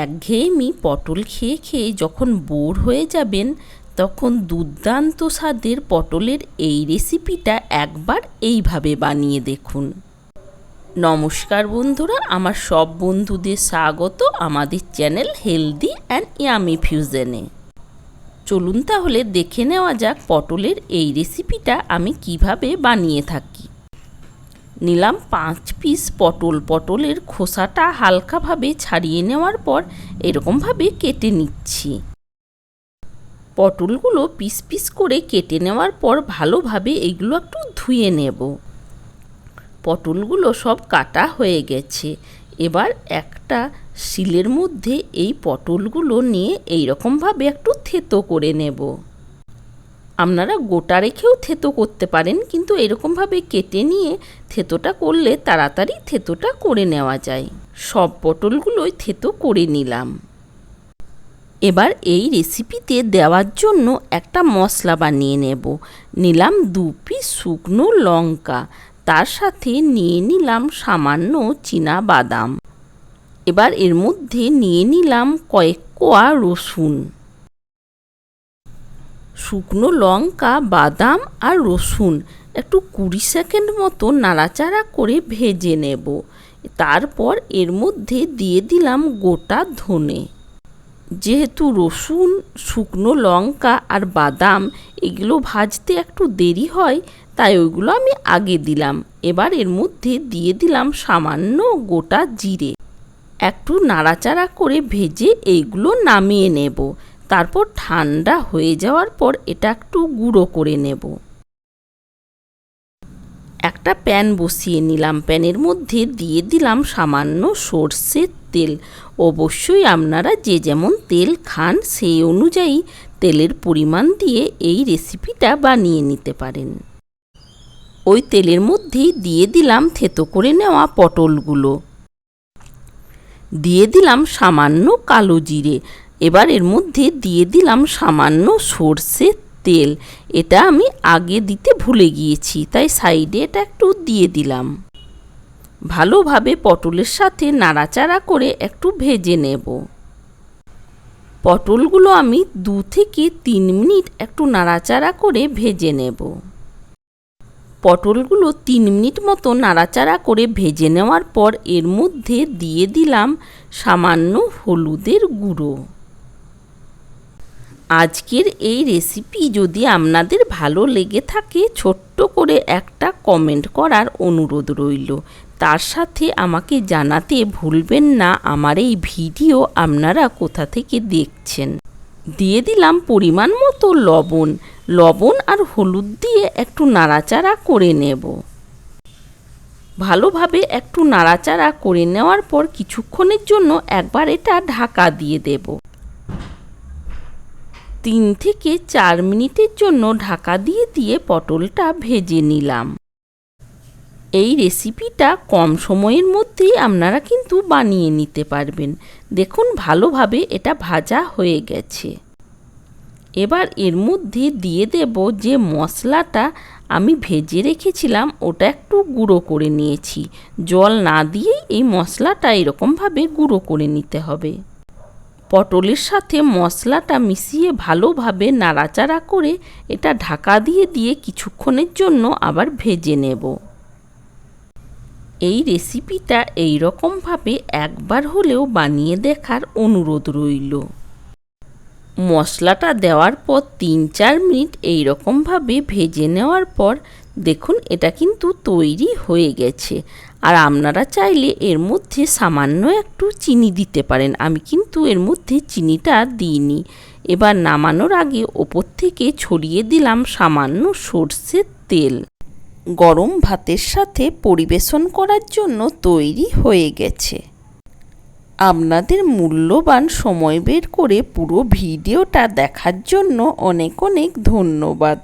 একঘেয়েমি পটল খেয়ে খেয়ে যখন বোর হয়ে যাবেন, তখন দুর্দান্ত স্বাদের পটলের এই রেসিপিটা একবার এইভাবে বানিয়ে দেখুন। নমস্কার বন্ধুরা, আমার সব বন্ধুদের স্বাগত আমাদের চ্যানেল হেলদি অ্যান্ড ইয়ামি ফিউজনে চলুন তাহলে দেখে নেওয়া যাক পটলের এই রেসিপিটা আমি কীভাবে বানিয়ে থাকি। নিলাম পাঁচ পিস পটল। পটলের খোসাটা হালকাভাবে ছাড়িয়ে নেওয়ার পর এরকমভাবে কেটে নিচ্ছি। পটলগুলো পিস পিস করে কেটে নেওয়ার পর ভালোভাবে এগুলো একটু ধুয়ে নেব। পটলগুলো সব কাটা হয়ে গেছে। এবার একটা শিলের মধ্যে এই পটলগুলো নিয়ে এই রকমভাবে একটু থেতো করে নেব। আপনারা গোটা রেখেও থেতো করতে পারেন, কিন্তু এরকমভাবে কেটে নিয়ে থেতোটা করলে তাড়াতাড়ি থেতোটা করে নেওয়া যায়। সব পটলগুলোই থেতো করে নিলাম। এবার এই রেসিপিতে দেওয়ার জন্য একটা মশলা বানিয়ে নেব। নিলাম দু পিস শুকনো লঙ্কা, তার সাথে নিয়ে নিলাম সামান্য চীনা বাদাম এবার এর মধ্যে নিয়ে নিলাম কয়েক কোয়া রসুন। শুকনো লঙ্কা, বাদাম আর রসুন একটু কুড়ি সেকেন্ড মতো নাড়াচাড়া করে ভেজে নেব। তারপর এর মধ্যে দিয়ে দিলাম গোটা ধনে। যেহেতু রসুন, শুকনো লঙ্কা আর বাদাম এগুলো ভাজতে একটু দেরি হয়, তাই ওইগুলো আমি আগে দিলাম। এবার এর মধ্যে দিয়ে দিলাম সামান্য গোটা জিরে। একটু নাড়াচাড়া করে ভেজে এইগুলো নামিয়ে নেব। তারপর ঠান্ডা হয়ে যাওয়ার পর এটা একটু গুঁড়ো করে নেব। একটা প্যান বসিয়ে নিলাম। প্যানের মধ্যে দিয়ে দিলাম সামান্য সর্ষের তেল। অবশ্যই আপনারা যে যেমন তেল খান সেই অনুযায়ী তেলের পরিমাণ দিয়ে এই রেসিপিটা বানিয়ে নিতে পারেন। ওই তেলের মধ্যেই দিয়ে দিলাম থেতো করে নেওয়া পটলগুলো। দিয়ে দিলাম সামান্য কালো জিরে। এবার এর মধ্যে দিয়ে দিলাম সামান্য সর্ষের তেল। এটা আমি আগে দিতে ভুলে গিয়েছি, তাই সাইডে এটা একটু দিয়ে দিলাম। ভালোভাবে পটলের সাথে নাড়াচাড়া করে একটু ভেজে নেব। পটলগুলো আমি দু থেকে তিন মিনিট একটু নাড়াচাড়া করে ভেজে নেব। পটলগুলো তিন মিনিট মতো নাড়াচাড়া করে ভেজে নেওয়ার পর এর মধ্যে দিয়ে দিলাম সামান্য হলুদের গুঁড়ো। আজকের এই রেসিপি যদি আপনাদের ভালো লেগে থাকে, ছোট্ট করে একটা কমেন্ট করার অনুরোধ রইল। তার সাথে আমাকে জানাতে ভুলবেন না, আমার এই ভিডিও আপনারা কোথা থেকে দেখছেন। দিয়ে দিলাম পরিমাণ মতো লবণ। লবণ আর হলুদ দিয়ে একটু নাড়াচাড়া করে নেব। ভালোভাবে একটু নাড়াচাড়া করে নেওয়ার পর কিছুক্ষণের জন্য একবার এটা ঢাকা দিয়ে দেব। তিন থেকে চার মিনিটের জন্য ঢাকা দিয়ে দিয়ে পটলটা ভেজে নিলাম। এই রেসিপিটা কম সময়ের মধ্যেই আপনারা কিন্তু বানিয়ে নিতে পারবেন। দেখুন ভালোভাবে এটা ভাজা হয়ে গেছে। এবার এর মধ্যে দিয়ে দেব যে মশলাটা আমি ভেজে রেখেছিলাম, ওটা একটু গুঁড়ো করে নিয়েছি। জল না দিয়েই এই মশলাটা এরকমভাবে গুঁড়ো করে নিতে হবে। পটলের সাথে মশলাটা মিশিয়ে ভালোভাবে নাড়াচাড়া করে এটা ঢাকা দিয়ে দিয়ে কিছুক্ষণের জন্য আবার ভেজে নেব। এই রেসিপিটা এই রকমভাবে একবার হলেও বানিয়ে দেখার অনুরোধ রইল। মশলাটা দেওয়ার পর তিন চার মিনিট এই রকমভাবে ভেজে নেওয়ার পর দেখুন এটা কিন্তু তৈরি হয়ে গেছে। আর আপনারা চাইলে এর মধ্যে সামান্য একটু চিনি দিতে পারেন। আমি কিন্তু এর মধ্যে চিনিটা দিইনি। এবার নামানোর আগে ওপর থেকে ছড়িয়ে দিলাম সামান্য সর্ষের তেল। গরম ভাতের সাথে পরিবেশন করার জন্য তৈরি হয়ে গেছে। আপনাদের মূল্যবান সময় বের করে পুরো ভিডিওটা দেখার জন্য অনেক অনেক ধন্যবাদ।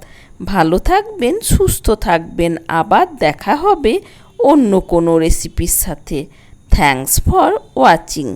ভালো থাকবেন, সুস্থ থাকবেন। আবার দেখা হবে অন্য কোনো রেসিপির সাথে থ্যাংকস ফর ওয়াচিং